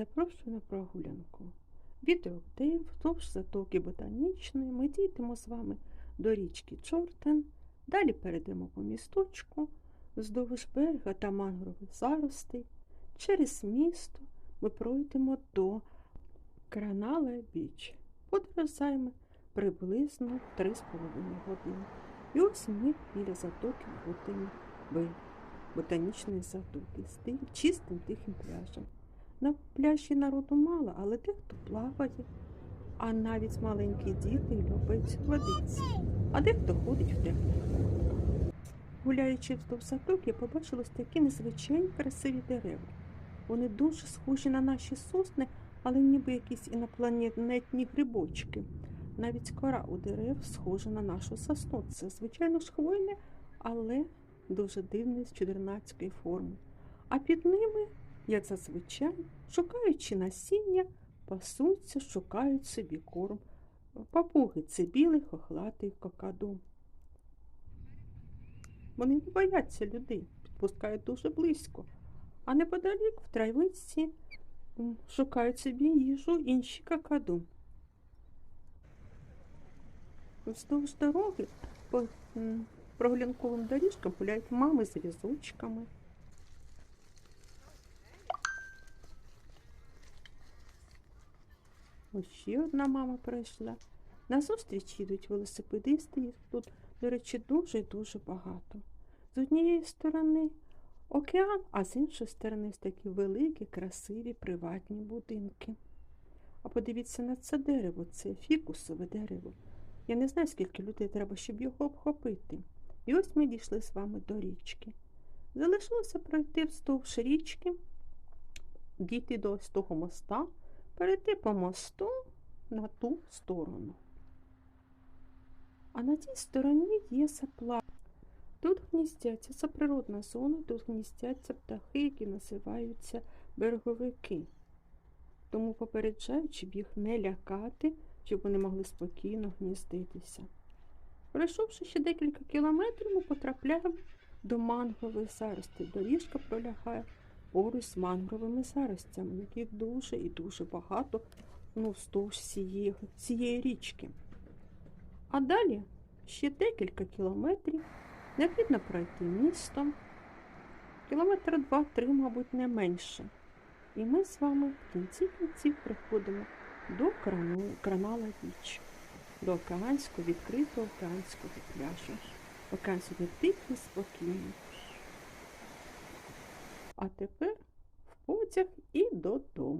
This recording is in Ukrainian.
Запрошую на прогулянку. Відео де вздовж затоки ботанічної. Ми дійдемо з вами до річки Чортен. Далі перейдемо по місточку, вздовж берега та мангрових заростей. Через місто ми пройдемо до Кранале Біч. Подорож займе приблизно 3,5 години. І ось ми біля затоки Ботані- ботанічної затоки з тим чистим тихим пляжем. На пляжі народу мало, але дехто плаває, а навіть маленькі діти люблять водитися, а дехто ходить в теплі. Гуляючи вздовж заток, я побачила такі незвичайні красиві дерева. Вони дуже схожі на наші сосни, але ніби якісь інопланетні грибочки. Навіть кора у дерев схожа на нашу сосну. Це, звичайно ж, хвойне, але дуже дивне з чудернацької форми. А під ними як зазвичай, шукаючи насіння, пасуться, шукають собі корм. Папуги це білий хохлатий кокаду. Вони не бояться людей, підпускають дуже близько, а неподалік в травиці шукають собі їжу інші какаду. Вздовж дороги по м, прогулянковим доріжкам гуляють мами з візочками. Ось ще одна мама прийшла. Назустріч їдуть велосипедисти, їх тут, до речі, дуже і дуже багато. З однієї сторони океан, а з іншої сторони такі великі, красиві приватні будинки. А подивіться на це дерево, це фікусове дерево. Я не знаю, скільки людей треба, щоб його обхопити. І ось ми дійшли з вами до річки. Залишилося пройти вздовж річки, дійти до ось того моста, перейти по мосту на ту сторону. А на тій стороні є заплав. Тут гніздяться, це природна зона, тут гніздяться птахи, які називаються береговики. Тому попереджаю, щоб їх не лякати, щоб вони могли спокійно гніздитися. Пройшовши ще декілька кілометрів, ми потрапляємо до мангових заростей. Доріжка пролягає поруч з мангровими заростями, яких дуже і дуже багато ну, вздовж цієї, цієї річки. А далі ще декілька кілометрів необхідно пройти містом. Кілометр два-три, мабуть, не менше. І ми з вами в кінці кінців приходимо до крану, Кранала Біч, до океанського, відкритого океанського пляжу. Океан сьогодні тихий, спокійний. А тепер в потяг і додому.